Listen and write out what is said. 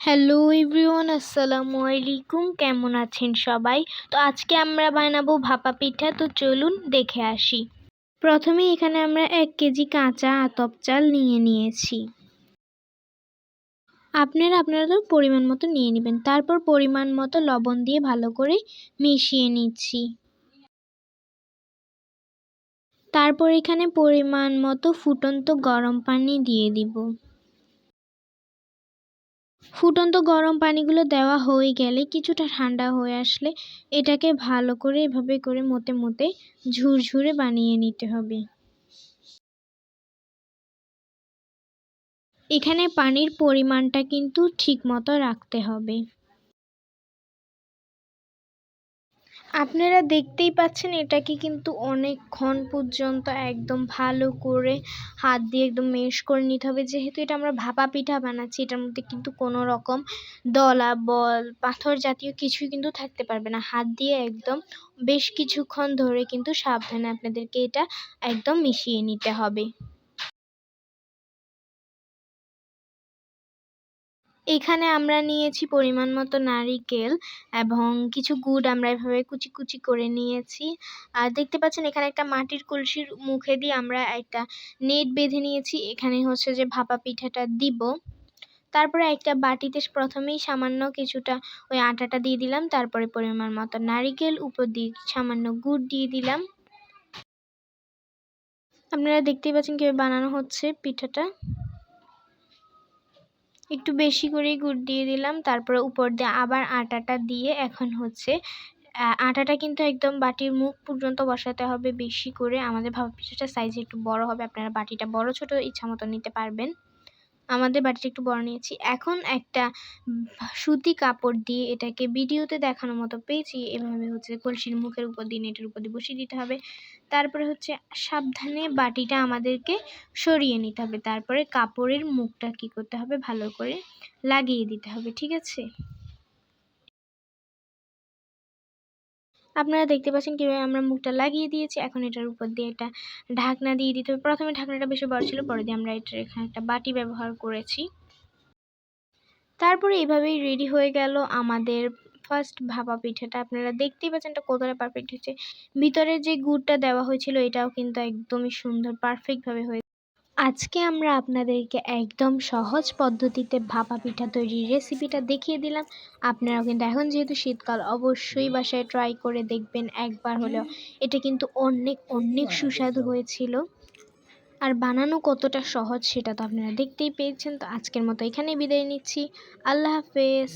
Hello everyone, আসসালামু আলাইকুম। কেমন আছেন সবাই? তো আজকে আমরা বানাবো ভাপা পিঠা। তো চলুন দেখে আসি। প্রথমে এখানে আমরা এক কেজি কাঁচা আতপ চাল নিয়ে নিয়েছি। আপনারা আপনারা তো পরিমাণ মতো নিয়ে নেবেন। তারপর পরিমাণ মতো লবণ দিয়ে ভালো করে মিশিয়ে নিচ্ছি। তারপর এখানে পরিমাণ মতো ফুটন্ত গরম পানি দিয়ে দিব। ফুটন্ত গরম পানিগুলো দেওয়া হয়ে গেলে কিছুটা ঠান্ডা হয়ে আসলে এটাকে ভালো করে এভাবে করে মোতে মোতে ঝুরঝুরে বানিয়ে নিতে হবে। এখানে পানির পরিমাণটা কিন্তু ঠিক মতো রাখতে হবে। আপনারা দেখতেই পাচ্ছেন এটাকে কিন্তু অনেকক্ষণ পর্যন্ত একদম ভালো করে হাত দিয়ে একদম মেশ করে নিতে হবে। যেহেতু এটা আমরা ভাপা পিঠা বানাচ্ছি, এটার মধ্যে কিন্তু কোনো রকম দলা, বল, পাথর জাতীয় কিছুই কিন্তু থাকতে পারবে না। হাত দিয়ে একদম বেশ কিছুক্ষণ ধরে কিন্তু সাবধানে আপনাদেরকে এটা একদম মিশিয়ে নিতে হবে। এখানে আমরা নিয়েছি পরিমাণ মতো নারিকেল এবং কিছু গুড় আমরা এভাবে কুচি কুচি করে নিয়েছি। আর দেখতে পাচ্ছেন এখানে একটা মাটির কলসির মুখে দিয়ে আমরা একটা নেট বেঁধে নিয়েছি। এখানে হচ্ছে যে ভাপা পিঠাটা দিব। তারপরে একটা বাটিতে প্রথমেই সামান্য কিছুটা ওই আটাটা দিয়ে দিলাম। তারপরে পরিমাণ মতো নারিকেল, উপর দিয়ে সামান্য গুড় দিয়ে দিলাম। আপনারা দেখতেই পাচ্ছেন কীভাবে বানানো হচ্ছে পিঠাটা। একটু বেশি করেই গুড় দিয়ে দিলাম। তারপরে উপর দিয়ে আবার আটাটা দিয়ে এখন হচ্ছে আটাটা কিন্তু একদম বাটির মুখ পর্যন্ত বসাতে হবে বেশি করে। আমাদের ভাপা পিঠাটা সাইজ একটু বড় হবে, আপনারা বাটিটা বড় ছোট ইচ্ছা মতো নিতে পারবেন। আমাদের বাটিটা একটু বড় নিয়েছি। এখন একটা সুতি কাপড় দিয়ে এটাকে ভিডিওতে দেখানোর মতো পেয়েছি। এভাবে হচ্ছে কলসির মুখের উপর দিয়ে, নেটের উপর দিয়ে বসিয়ে দিতে হবে। তারপরে হচ্ছে সাবধানে বাটিটা আমাদেরকে সরিয়ে নিতে হবে। তারপরে কাপড়ের মুখটা কি করতে হবে? ভালো করে লাগিয়ে দিতে হবে। ঠিক আছে? আপনারা দেখতে পাচ্ছেন কীভাবে আমরা মুখটা লাগিয়ে দিয়েছি। এখন এটার উপর দিয়ে একটা ঢাকনা দিয়ে দিতে হবে। প্রথমে ঢাকনাটা বেশি বড় ছিল, পরে দিয়ে আমরা এটার এখানে একটা বাটি ব্যবহার করেছি। তারপরে এইভাবেই রেডি হয়ে গেল আমাদের ফার্স্ট ভাপা পিঠাটা। আপনারা দেখতেই পাচ্ছেন এটা কতটা পারফেক্ট হয়েছে। ভিতরে যে গুড়টা দেওয়া হয়েছিল, এটাও কিন্তু একদমই সুন্দর পারফেক্টভাবে হয়েছে আজকে আমরা আপনাদেরকে একদম সহজ পদ্ধতিতে ভাপা পিঠা তৈরির রেসিপিটা দেখিয়ে দিলাম। আপনারাও কিন্তু এখন যেহেতু শীতকাল, অবশ্যই বাসায় ট্রাই করে দেখবেন একবার হলেও। এটা কিন্তু অনেক অনেক সুস্বাদু হয়েছিল। আর বানানো কতটা সহজ সেটা তো আপনারা দেখতেই পেয়েছেন। তো আজকের মতো এখানেই বিদায় নিচ্ছি। আল্লাহ হাফেজ।